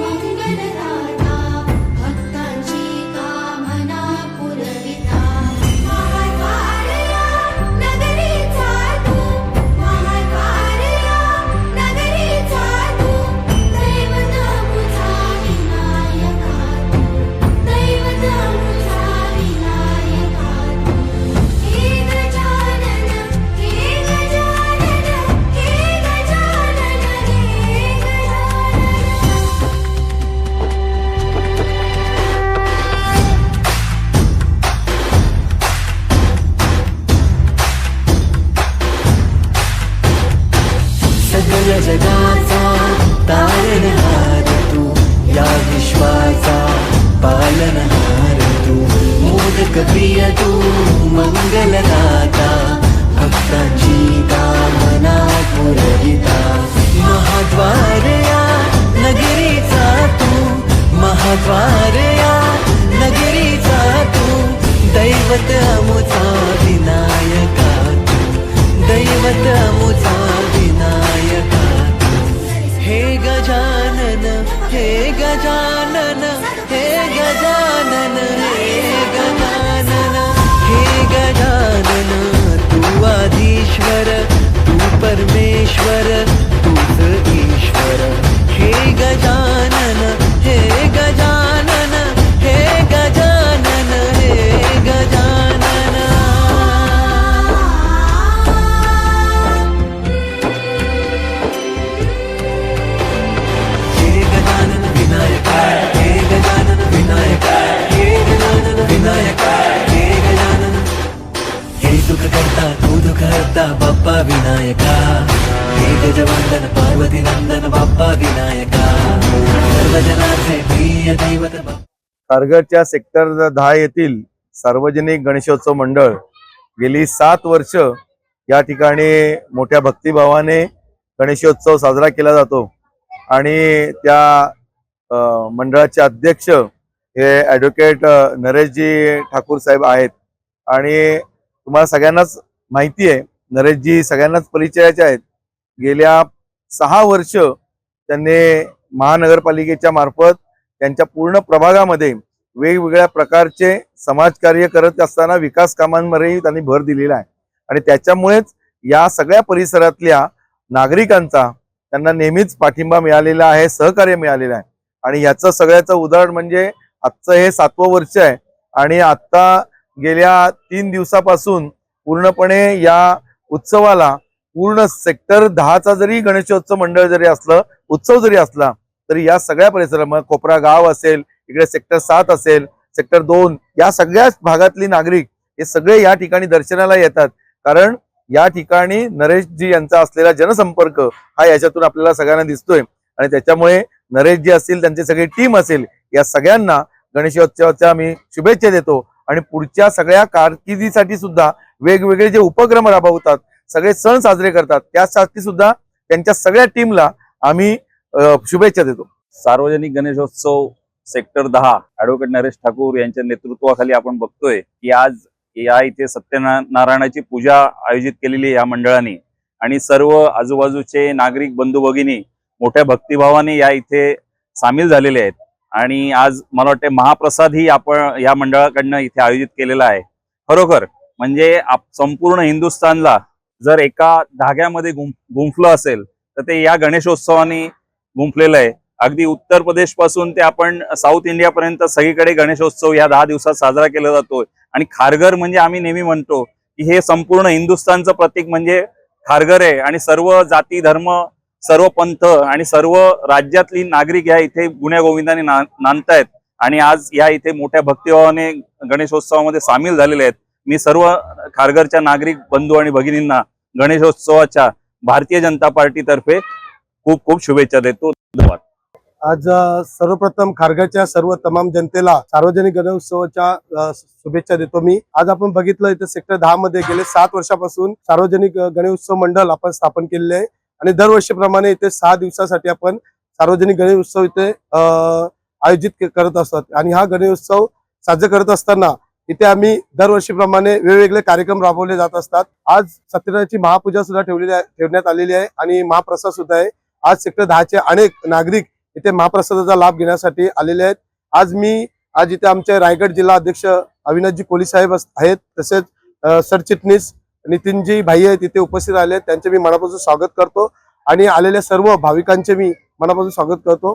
walking by the प्रिय तू मंगलदाता भक्तांची कामना पुरविता. महाद्वारया नगरीचा तू महाद्वारया नगरीचा तू दैवत अमुचा विनायका तू दैवत अमुचा विनायका तू. हे गजानन हे गजानन परमेश्वर तू परमेश्वर. बाप्पा हे गजवंदन पार्वती नंदन बाप्पा विनायका। सर्व जनाचे प्रिय दैवत खारघरच्या सेक्टर दहा येथील सार्वजनिक गणेशोत्सव मंडळ गेली सात वर्ष या ठिकाणी मोठ्या भक्तिभावाने गणेशोत्सव साजरा केला जातो. आणि त्या मंडळाचे अध्यक्ष हे ॲडव्होकेट नरेशजी ठाकूर साहेब आहेत. आणि तुम्हाला सगळ्यांनाच माहिती आहे नरेशजी सगळ्यांनाच परिचयाचे आहेत. गेल्या सहा वर्ष त्यांनी महानगरपालिकेच्या मार्फत त्यांच्या पूर्ण प्रभागामध्ये वेगवेगळ्या प्रकारचे समाजकार्य करत असताना विकास कामांवरही त्यांनी भर दिलेला आहे. आणि त्याच्यामुळेच या सगळ्या परिसरातल्या नागरिकांचा त्यांना नेहमीच पाठिंबा मिळालेला आहे सहकार्य मिळालेलं आहे. आणि याचं सगळ्याचं उदाहरण म्हणजे आजचं हे सातवं वर्ष आहे. आणि आत्ता गेल्या तीन दिवसापासून पूर्णपणे या उत्सवाला पूर्ण सेक्टर दहाचा जरी गणेशोत्सव मंडळ जरी असलं उत्सव जरी असला तरी या सगळ्या परिसरामध्ये कोपरा गाव असेल इकडे सेक्टर सात असेल सेक्टर दोन या सगळ्याच भागातली नागरिक हे सगळे या ठिकाणी दर्शनाला येतात. कारण या ठिकाणी नरेशजी यांचा असलेला जनसंपर्क हा याच्यातून आपल्याला सगळ्यांना दिसतोय. आणि त्याच्यामुळे नरेशजी असतील त्यांची सगळी टीम असेल या सगळ्यांना गणेशोत्सवाच्या मी शुभेच्छा देतो. आणि पुढच्या सगळ्या कारकिर्दीसाठी सुद्धा वेगवेगळे जे उपक्रम राबवतात सगळे सण साजरे करतात त्यासाठी सुद्धा त्यांच्या सगळ्या टीमला आम्ही शुभेच्छा देतो. सार्वजनिक गणेशोत्सव सेक्टर दहा ऍडव्होकेट नरेश ठाकूर यांच्या नेतृत्वाखाली आपण बघतोय की आज या इथे सत्यनारायणाची पूजा आयोजित केलेली आहे या मंडळाने. आणि सर्व आजूबाजूचे नागरिक बंधू भगिनी मोठ्या भक्तिभावाने या इथे सामील झालेले आहेत. आणि आज मला वाटते महाप्रसाद ही आपण या मंडळाकडनं इथे आयोजित केलेला आहे. खरोखर म्हणजे संपूर्ण हिंदुस्थानला जर एका धाग्यामध्ये गुंफ गुंफलं असेल तर ते या गणेशोत्सवाने गुंफलेलं आहे. अगदी उत्तर प्रदेशपासून ते आपण साऊथ इंडिया पर्यंत सगळीकडे गणेशोत्सव या दहा दिवसात साजरा केला जातो आणि खारघर म्हणजे आम्ही नेहमी म्हणतो की हे संपूर्ण हिंदुस्थानचं प्रतीक म्हणजे खारघर आहे. आणि सर्व जाती धर्म सर्व पंथ आणि सर्व राज्यातली नागरिक या इथे गुण्या गोविंदाने नांदतायत. आणि आज या इथे मोठ्या भक्तिभावाने गणेशोत्सवामध्ये सामील झालेले आहेत. मी सर्व खारघरच्या नागरिक बंधू आणि भगिनींना गणेशोत्सवाच्या भारतीय जनता पार्टीतर्फे खूप खूप शुभेच्छा देतो. धन्यवाद. आज सर्वप्रथम खारघरच्या सर्व तमाम जनतेला सार्वजनिक गणेशोत्सवाच्या शुभेच्छा देतो मी. आज आपण बघितलं इथे सेक्टर दहा मध्ये गेले सात वर्षापासून सार्वजनिक गणेशोत्सव मंडळ आपण स्थापन केलेले आहे. आणि दरवर्षीप्रमाणे इथे सहा दिवसासाठी आपण सार्वजनिक गणेशोत्सव इथे आयोजित करत असतात. आणि हा गणेशोत्सव साजरा करत असताना इथे आम्ही दरवर्षीप्रमाणे वेगवेगळे कार्यक्रम राबवले जात असतात. आज सत्यनारायणची महापूजा सुद्धा ठेवलेली ठेवण्यात आलेली आहे आणि महाप्रसाद सुद्धा आहे. आज सेक्टर दहाचे अनेक नागरिक इथे महाप्रसादाचा लाभ घेण्यासाठी आलेले आहेत. आज मी आज इथे आमचे रायगड जिल्हा अध्यक्ष अविनाशजी कोली साहेब आहेत तसेच सरचिटणीस नितीनजी भाई आहेत इथे उपस्थित आले आहेत. त्यांचे मी मनापासून स्वागत करतो. आणि आलेल्या सर्व भाविकांचे मी मनापासून स्वागत करतो.